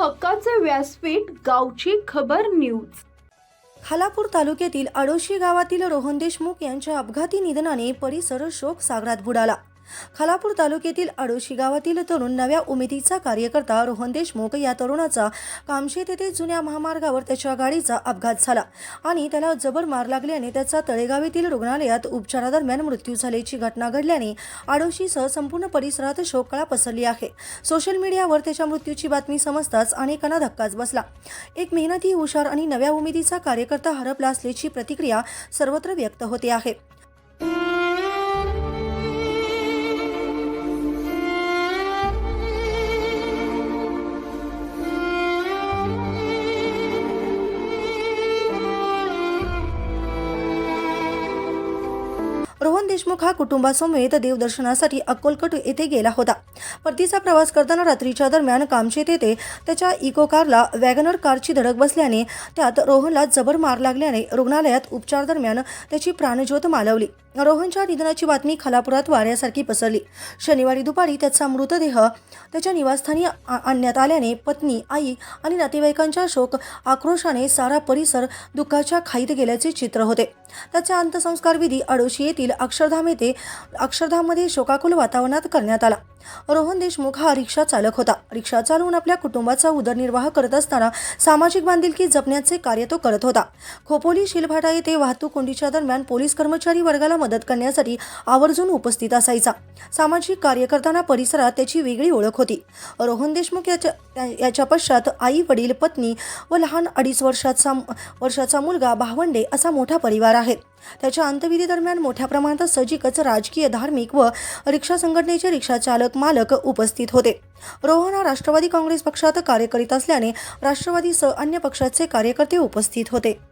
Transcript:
हक्काचे व्यासपीठ गावची खबर न्यूज. खालापूर तालुक्यातील आडोशी गावातील रोहन देशमुख यांच्या अपघाती निधनाने परिसर शोक सागरात बुडाला. खालापूर तालुक्यातील आडोशी गावातील तरुण नव्या उमेदीचा कार्यकर्ता रोहन देशमुख या तरुणाचा कामशेत येथे जुन्या महामार्गावर त्याच्या गाडीचा अपघात झाला आणि त्याला जबर मार लागल्याने त्याचा तळेगाव येथील रुग्णालयात उपचारादरम्यान मृत्यू झाल्याची घटना घडल्याने आडोशीसह संपूर्ण परिसरात शोककळा पसरली आहे. सोशल मीडियावर त्याच्या मृत्यूची बातमी समजताच अनेकांना धक्काच बसला. एक मेहनती हुशार आणि नव्या उमेदीचा कार्यकर्ता हरपला असल्याची प्रतिक्रिया सर्वत्र व्यक्त होते आहे. देशमुख हा कुटुंबासमवेत देवदर्शनासाठी अक्कोलकट येथे गेला होता. परतीचा प्रवास करताना रात्रीच्या दरम्यान कामशेत येथे त्याच्या इको कारला वॅगनर कारची धडक बसल्याने त्यात रोहनला जबर मार लागल्याने रुग्णालयात उपचार दरम्यान त्याची प्राणज्योत मालवली. रोहनच्या निधनाची बातमी खालापुरात वाऱ्यासारखी पसरली. शनिवारी दुपारी त्याचा मृतदेह त्याच्या निवासस्थानी आ- आणण्यात आल्याने पत्नी आई आणि नातेवाईकांच्या शोक आक्रोशाने सारा परिसर दुःखाच्या खाईत गेल्याचे चित्र होते. त्याचा अंत्यसंस्कार विधी अडोशी येथील अक्षरधाम येथे अक्षरधाममध्ये शोकाकुल वातावरणात करण्यात आला. रोहन देशमुख हा रिक्षा चालक होता. रिक्षा चालवून आपल्या कुटुंबाचा उदरनिर्वाह करत असताना सामाजिक बांधिलकी जपण्याचे कार्य तो करत होता. खोपोली शिलभाटा येथे वाहतूक कोंडीच्या दरम्यान पोलीस कर्मचारी वर्गाला मदत करण्यासाठी आवर्जून उपस्थित असायचा. सामाजिक कार्य करताना परिसरात त्याची वेगळी ओळख होती. रोहन देशमुख याच्या याच्या पश्चात आई वडील पत्नी व लहान अडीच वर्षाचा वर्षाचा मुलगा भावंडे असा मोठा परिवार आहे. त्याच्या अंत्यविधीदरम्यान मोठ्या प्रमाणात सजिकच राजकीय धार्मिक व रिक्षा संघटनेचे रिक्षा चालक मालक उपस्थित होते. रोहन हा राष्ट्रवादी काँग्रेस पक्षात कार्य करीत असल्याने राष्ट्रवादीसह अन्य पक्षाचे कार्यकर्ते उपस्थित होते.